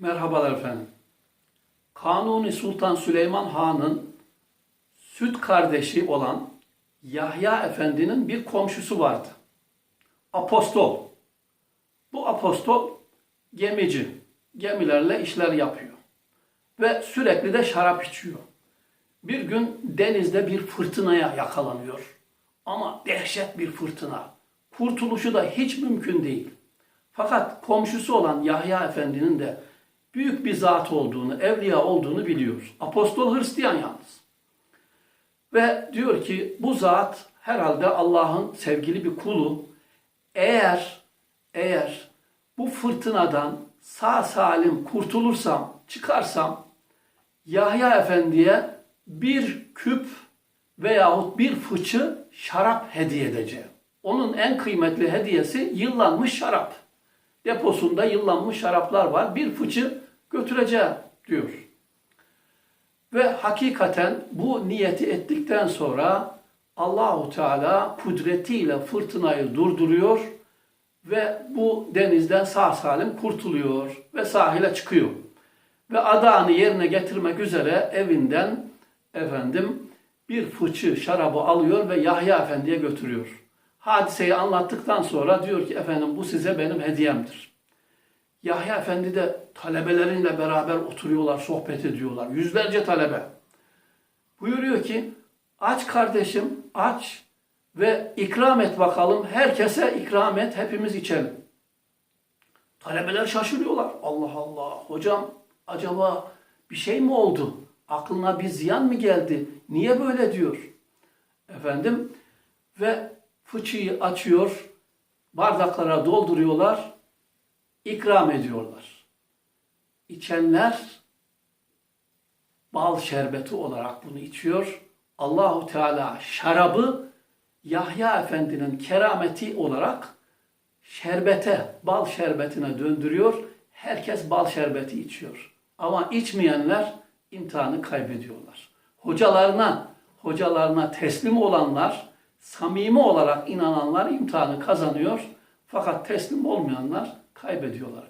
Merhabalar efendim. Kanuni Sultan Süleyman Han'ın süt kardeşi olan Yahya Efendi'nin bir komşusu vardı. Apostol. Bu apostol gemici. Gemilerle işler yapıyor. Ve sürekli de şarap içiyor. Bir gün denizde bir fırtınaya yakalanıyor. Ama dehşet bir fırtına. Kurtuluşu da hiç mümkün değil. Fakat komşusu olan Yahya Efendi'nin de büyük bir zat olduğunu, evliya olduğunu biliyor. Apostol Hristiyan yalnız. Ve diyor ki bu zat herhalde Allah'ın sevgili bir kulu. Eğer eğer bu fırtınadan sağ salim kurtulursam, çıkarsam Yahya Efendi'ye bir küp veyahut bir fıçı şarap hediye edeceğim. Onun en kıymetli hediyesi yıllanmış şarap. Deposunda yıllanmış şaraplar var. Bir fıçı götüreceğim diyor. Ve hakikaten bu niyeti ettikten sonra Allahu Teala kudretiyle fırtınayı durduruyor ve bu denizden sağ salim kurtuluyor ve sahile çıkıyor. Ve adağını yerine getirmek üzere evinden efendim bir fıçı şarabı alıyor ve Yahya Efendi'ye götürüyor. Hadiseyi anlattıktan sonra diyor ki efendim bu size benim hediyemdir. Yahya Efendi de talebeleriyle beraber oturuyorlar, sohbet ediyorlar. Yüzlerce talebe. Buyuruyor ki aç kardeşim aç ve ikram et bakalım. Herkese ikram et, hepimiz içelim. Talebeler şaşırıyorlar. Allah Allah hocam acaba bir şey mi oldu? Aklına bir ziyan mı geldi? Niye böyle diyor? Efendim ve fıçıyı açıyor, bardaklara dolduruyorlar, ikram ediyorlar. İçenler bal şerbeti olarak bunu içiyor. Allahu Teala şarabı Yahya Efendi'nin kerameti olarak şerbete, bal şerbetine döndürüyor. Herkes bal şerbeti içiyor. Ama içmeyenler imtihanı kaybediyorlar. Hocalarına, hocalarına teslim olanlar, samimi olarak inananlar imtihanı kazanıyor. Fakat teslim olmayanlar kaybediyorlar.